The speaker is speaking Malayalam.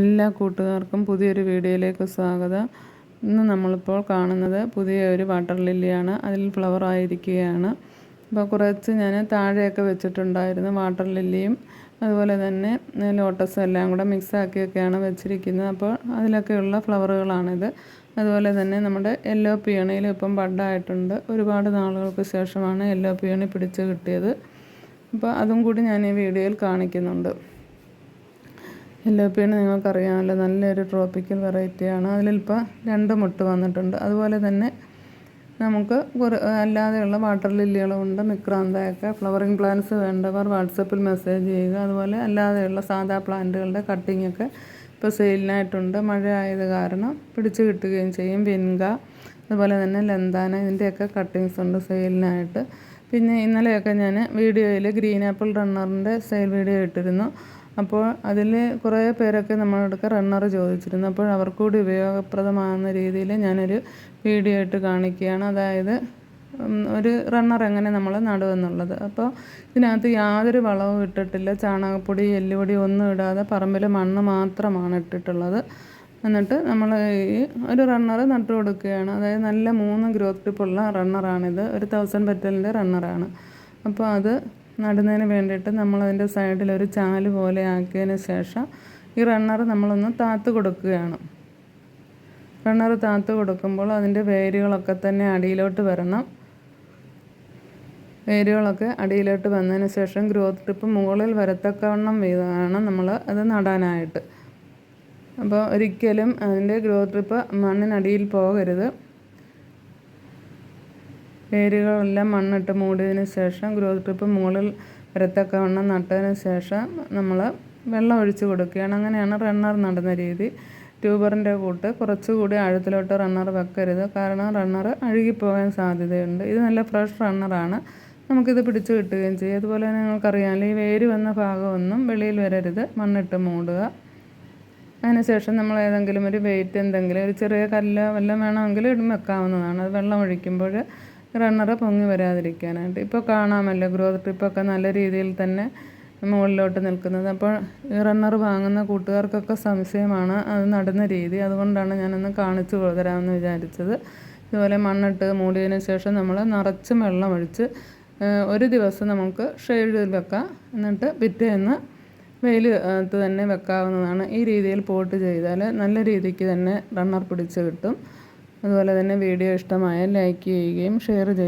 എല്ലാ കൂട്ടുകാർക്കും പുതിയൊരു വീഡിയോയിലേക്ക് സ്വാഗതം. ഇന്ന് നമ്മളിപ്പോൾ കാണുന്നത് പുതിയ ഒരു വാട്ടർ ലില്ലിയാണ്. അതിൽ ഫ്ലവർ ആയിരിക്കുകയാണ്. അപ്പോൾ കുറച്ച് ഞാൻ താഴെയൊക്കെ വെച്ചിട്ടുണ്ടായിരുന്നു വാട്ടർ ലില്ലിയും അതുപോലെ തന്നെ ലോട്ടസും എല്ലാം കൂടെ മിക്സാക്കിയൊക്കെയാണ് വെച്ചിരിക്കുന്നത്. അപ്പോൾ അതിലൊക്കെയുള്ള ഫ്ലവറുകളാണിത്. അതുപോലെ തന്നെ നമ്മുടെ യെല്ലോ പിയണിയിലും ഇപ്പം ബഡായിട്ടുണ്ട്. ഒരുപാട് നാളുകൾക്ക് ശേഷമാണ് യെല്ലോ പിയണി പിടിച്ച് കിട്ടിയത്. അപ്പോൾ അതും കൂടി ഞാൻ ഈ വീഡിയോയിൽ കാണിക്കുന്നുണ്ട്. എല്ലോപ്പിയാണ് നിങ്ങൾക്കറിയാമല്ലോ നല്ലൊരു ട്രോപ്പിക്കൽ വെറൈറ്റിയാണ് അതിലിപ്പോൾ രണ്ട് മുട്ട് വന്നിട്ടുണ്ട്. അതുപോലെ തന്നെ നമുക്ക് കുറേ അല്ലാതെയുള്ള വാട്ടർ ലില്ലികളുണ്ട് മിക്രാന്തയൊക്കെ ഫ്ലവറിങ് പ്ലാന്റ്സ് വേണ്ടവർ വാട്സപ്പിൽ മെസ്സേജ് ചെയ്യുക. അതുപോലെ അല്ലാതെയുള്ള സാധാ പ്ലാന്റുകളുടെ കട്ടിങ്ങൊക്കെ ഇപ്പോൾ സെയിലിനായിട്ടുണ്ട് മഴ ആയത് കാരണം പിടിച്ച് കിട്ടുകയും ചെയ്യും. വിൻഗ അതുപോലെ തന്നെ ലന്താന ഇതിന്റെയൊക്കെ കട്ടിങ്സ് ഉണ്ട് സെയിലിനായിട്ട് പിന്നെ ഇന്നലെയൊക്കെ ഞാൻ വീഡിയോയിൽ ഗ്രീൻ ആപ്പിൾ റണ്ണറിന്റെ സെയിൽ വീഡിയോ ഇട്ടിരുന്നു. അപ്പോൾ അതിൽ കുറേ പേരൊക്കെ നമ്മളടുക്ക റണ്ണർ ചോദിച്ചിരുന്നു. അപ്പോൾ അവർക്ക് കൂടി ഉപയോഗപ്രദമാകുന്ന രീതിയിൽ ഞാനൊരു വീഡിയോ ഇട്ട് കാണിക്കുകയാണ്. അതായത് ഒരു റണ്ണർ എങ്ങനെ നമ്മൾ നടുവെന്നുള്ളത്. അപ്പോൾ ഇതിനകത്ത് യാതൊരു വളവും ഇട്ടിട്ടില്ല. ചാണകപ്പൊടി എല്ലുപൊടി ഒന്നും ഇടാതെ പറമ്പിൽ മണ്ണ് മാത്രമാണ് ഇട്ടിട്ടുള്ളത്. എന്നിട്ട് നമ്മൾ ഈ ഒരു റണ്ണർ നട്ടു കൊടുക്കുകയാണ്. അതായത് നല്ല മൂന്ന് ഗ്രോത്ത് ടിപ്പുള്ള റണ്ണറാണിത് ഒരു തൗസൻഡ് പെറ്റലിന്റെ റണ്ണറാണ് അപ്പോൾ അത് നടുന്നതിന് വേണ്ടിയിട്ട് നമ്മളതിന്റെ സൈഡിൽ ഒരു ചാൽ പോലെ ആക്കിയതിന് ശേഷം ഈ റണ്ണർ നമ്മളൊന്ന് താത്ത് കൊടുക്കുകയാണ്. റണ്ണർ താത്ത് കൊടുക്കുമ്പോൾ അതിന്റെ വേരുകളൊക്കെ തന്നെ അടിയിലോട്ട് വരണം. വേരുകളൊക്കെ അടിയിലോട്ട് വന്നതിന് ശേഷം ഗ്രോത്ത് ടിപ്പ് മുകളിൽ വരത്തക്കവണ്ണം വീതമാണ് നമ്മൾ അത് നടാനായിട്ട്. അപ്പോൾ ഒരിക്കലും അതിന്റെ ഗ്രോത്ത് ടിപ്പ് മണ്ണിനടിയിൽ പോകരുത്. വേരുകളെല്ലാം മണ്ണിട്ട് മൂടിയതിന് ശേഷം ഗ്രോത്ത് ട്രിപ്പ് മുകളിൽ വരത്തക്കവണ്ണം നട്ടതിന് ശേഷം നമ്മൾ വെള്ളം ഒഴിച്ച് കൊടുക്കുകയാണ്. അങ്ങനെയാണ് റണ്ണർ നടുന്ന രീതി. ട്യൂബറിന്റെ കൂട്ട് കുറച്ചുകൂടി ആഴത്തിലോട്ട് റണ്ണർ വെക്കരുത്. കാരണം റണ്ണർ അഴുകിപ്പോകാൻ സാധ്യതയുണ്ട്. ഇത് നല്ല ഫ്രഷ് റണ്ണറാണ് നമുക്കിത് പിടിച്ച് കിട്ടുകയും ചെയ്യും. അതുപോലെ തന്നെ നിങ്ങൾക്കറിയാമല്ലോ ഈ വേര് വന്ന ഭാഗമൊന്നും വെളിയിൽ വരരുത്. മണ്ണിട്ട് മൂടുക. അതിനുശേഷം നമ്മൾ ഏതെങ്കിലും ഒരു വെയിറ്റ് എന്തെങ്കിലും ഒരു ചെറിയ കല്ല് വല്ലതും വേണമെങ്കിൽ ഇടും വെക്കാവുന്നതാണ്. അത് വെള്ളം ഒഴിക്കുമ്പോൾ റണ്ണർ പൊങ്ങി വരാതിരിക്കാനായിട്ട്. ഇപ്പോൾ കാണാമല്ലോ ഗ്രോത്ത് ട്രിപ്പൊക്കെ നല്ല രീതിയിൽ തന്നെ മുകളിലോട്ട് നിൽക്കുന്നത്. അപ്പോൾ ഈ റണ്ണർ വാങ്ങുന്ന കൂട്ടുകാർക്കൊക്കെ സംശയമാണ് അത് നടുന്ന രീതി. അതുകൊണ്ടാണ് ഞാനൊന്ന് കാണിച്ചു തരാമെന്ന് വിചാരിച്ചത്. ഇതുപോലെ മണ്ണിട്ട് മൂടിയതിന് ശേഷം നമ്മൾ നിറച്ചും വെള്ളം ഒഴിച്ച് ഒരു ദിവസം നമുക്ക് ഷെയ്ഡിൽ വെക്കാം. എന്നിട്ട് പിറ്റേന്ന് വെയിൽ തന്നെ വെക്കാവുന്നതാണ്. ഈ രീതിയിൽ പോട്ട് ചെയ്താൽ നല്ല രീതിക്ക് തന്നെ റണ്ണർ പിടിച്ച് കിട്ടും. അതുപോലെ തന്നെ വീഡിയോ ഇഷ്ടമായാൽ ലൈക്ക് ചെയ്യുകയും ഷെയർ ചെയ്യുകയും